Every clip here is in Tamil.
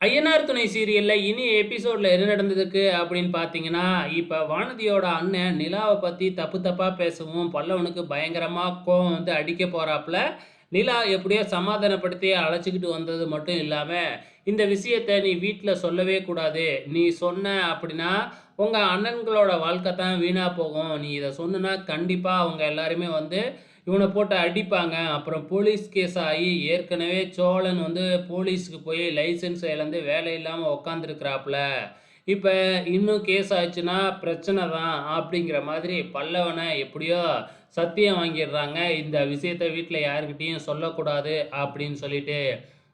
ஐயனார் துணை சீரியலில் இனி எபிசோடில் என்ன நடந்ததுக்கு அப்படின்னு பார்த்தீங்கன்னா, இப்போ வானதியோட அண்ணன் நிலாவை பற்றி தப்பு தப்பாக பேசவும், பல்லவனுக்கு பயங்கரமாக கோவம் வந்து அடிக்க போகிறாப்புல நிலா எப்படியோ சமாதானப்படுத்தி அழைச்சிக்கிட்டு வந்தது மட்டும் இல்லாமல் இந்த விஷயத்த நீ வீட்டில் சொல்லவே கூடாது. நீ சொன்ன அப்படின்னா, உங்கள் அண்ணன்களோட வாழ்க்கை தான் வீணாக போகும். நீ இதை சொன்னனா கண்டிப்பாக அவங்க எல்லாருமே வந்து இவனை போட்டு அடிப்பாங்க. அப்புறம் போலீஸ் கேஸ் ஆகி ஏற்கனவே சோழன் வந்து போலீஸ்க்கு போய் லைசென்ஸ் இழந்து வேலை இல்லாமல் உக்காந்துருக்கிறாப்புல இப்போ இன்னும் கேஸ் ஆச்சுன்னா பிரச்சனை தான் அப்படிங்கிற மாதிரி பல்லவனை எப்படியோ சத்தியம் வாங்கிடுறாங்க. இந்த விஷயத்த வீட்டில் யாருக்கிட்டேயும் சொல்லக்கூடாது அப்படின்னு சொல்லிட்டு.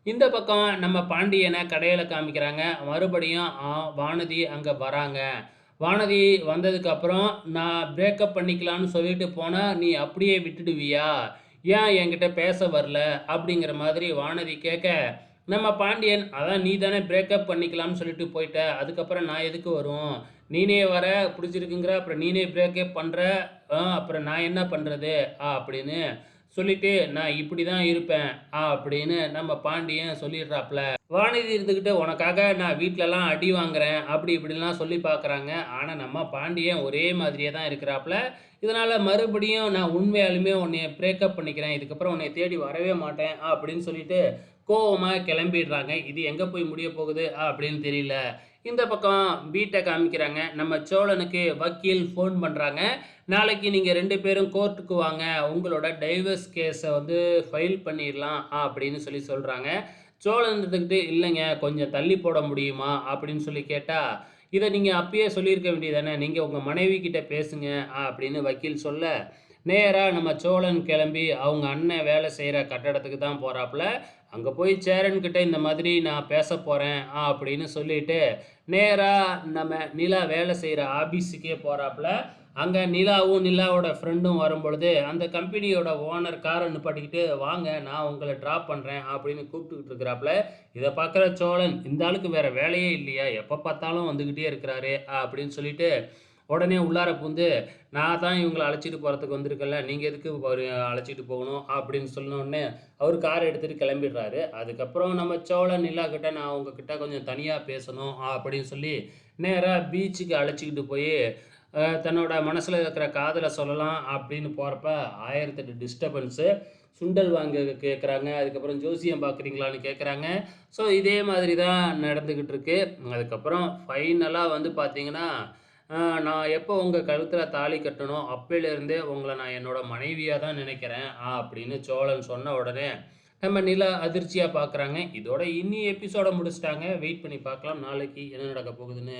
இந்த பக்கம் நம்ம பாண்டியனை கடையில் காமிக்கிறாங்க. மறுபடியும் வானதி அங்கே வராங்க. வானதி வந்ததுக்கப்புறம், "நான் பிரேக்கப் பண்ணிக்கலான்னு சொல்லிட்டு போனால் நீ அப்படியே விட்டுடுவியா? ஏன் என்கிட்ட பேச வரல?" அப்படிங்கிற மாதிரி வானதி கேட்க, நம்ம பாண்டியன், "அதான் நீ தானே பிரேக்கப் பண்ணிக்கலாம்னு சொல்லிட்டு போயிட்ட. அதுக்கப்புறம் நான் எதுக்கு வரும்? நீனே வர, பிடிச்சிருக்குங்கிற அப்புறம் நீனே பிரேக்கப் பண்ணுற ஆ அப்புறம் நான் என்ன பண்ணுறது அப்படின்னு சொல்லிட்டு, "நான் இப்படி தான் இருப்பேன்" அப்படின்னு நம்ம பாண்டியன் சொல்லிடுறாப்புல. வானதி இருந்துக்கிட்டு "உனக்காக நான் வீட்டிலலாம் அடி வாங்குறேன்" அப்படி இப்படிலாம் சொல்லி பார்க்குறாங்க. ஆனால் நம்ம பாண்டியன் ஒரே மாதிரியே தான் இருக்கிறாப்புல. இதனால் மறுபடியும் "நான் உண்மையாலுமே உன்னைய பிரேக்கப் பண்ணிக்கிறேன். இதுக்கப்புறம் உன்னைய தேடி வரவே மாட்டேன்" அப்படின்னு சொல்லிட்டு கோவமாக கிளம்பிடுறாங்க. இது எங்கே போய் முடிய போகுது அப்படின்னு தெரியல. இந்த பக்கம் பீட்டை காமிக்கிறாங்க. நம்ம சோழனுக்கு வக்கீல் ஃபோன் பண்ணுறாங்க "நாளைக்கு நீங்கள் ரெண்டு பேரும் கோர்ட்டுக்கு வாங்க. உங்களோட டைவர்ஸ் கேஸை வந்து ஃபைல் பண்ணிடலாம் அப்படின்னு சொல்லி சொல்கிறாங்க சோழன் இருந்துகிட்டு, "இல்லைங்க, கொஞ்சம் தள்ளி போட முடியுமா?" அப்படின்னு சொல்லி கேட்டால் இதை நீங்கள் அப்பயே சொல்லியிருக்க வேண்டியது தானே. உங்கள் மனைவி கிட்டே பேசுங்க" அப்படின்னு வக்கீல் சொல்ல, நேராக நம்ம சோழன் கிளம்பி அவங்க அண்ணன் வேலை செய்கிற கட்டடத்துக்கு தான் போகிறாப்புல அங்கே போய் சேரன்கிட்ட இந்த மாதிரி நான் பேச போகிறேன் அப்படின்னு சொல்லிட்டு, நேராக நம்ம நிலா வேலை செய்கிற ஆபீஸுக்கே போகிறாப்புல அங்கே நிலாவும், நிலாவோட ஃப்ரெண்டும் வரும்பொழுது, அந்த கம்பெனியோட ஓனர் காரை நிப்பாட்டிக்கிட்டு, "வாங்க நான் உங்களை ட்ராப் பண்ணுறேன் அப்படின்னு கூப்பிட்டுக்கிட்டு இருக்கிறாப்புல. இதை பார்க்குற சோழன், "இந்த ஆளுக்கு வேறு வேலையே இல்லையா? எப்போ பார்த்தாலும் வந்துக்கிட்டே இருக்கிறாரு அப்படின்னு சொல்லிட்டு, உடனே உள்ளார புகுந்து, "நான் தான் இவங்களை அழைச்சிட்டு போகிறதுக்கு வந்திருக்கல நீங்கள் எதுக்கு அழைச்சிட்டு போகணும்?" அப்படின்னு சொன்னோடனே அவர் கார் எடுத்துகிட்டு கிளம்பிடுறாரு. அதுக்கப்புறம் நம்ம சோழன் நிலா கிட்ட, "நான் உங்ககிட்ட கொஞ்சம் தனியாக பேசணும்" அப்படின்னு சொல்லி, நேராக பீச்சுக்கு அழைச்சிக்கிட்டு போய் தன்னோட மனசில் இருக்கிற காதலை சொல்லலாம் அப்படின்னு போகிறப்ப ஆயிரத்தெட்டு டிஸ்டர்பன்ஸு. சுண்டல் வாங்க கேட்குறாங்க. அதுக்கப்புறம் ஜோசியம் பார்க்குறீங்களான்னு கேட்குறாங்க. ஸோ இதே மாதிரி தான் நடந்துக்கிட்டு இருக்கு. அதுக்கப்புறம் ஃபைனலாக வந்து பார்த்தீங்கன்னா, நான் எப்போ உங்கள் கழுத்தில் தாலி கட்டணும் அப்பையிலிருந்தே உங்களை நான் என்னோட மனைவியாக தான் நினைக்கிறேன்" அப்படின்னு சோழன் சொன்ன உடனே, நம்ம நில அதிர்ச்சியாக பார்க்குறாங்க. இதோட இன்னி எபிசோட முடிச்சுட்டாங்க. வெயிட் பண்ணி பார்க்கலாம். நாளைக்கு என்ன நடக்கப் போகுதுன்னு.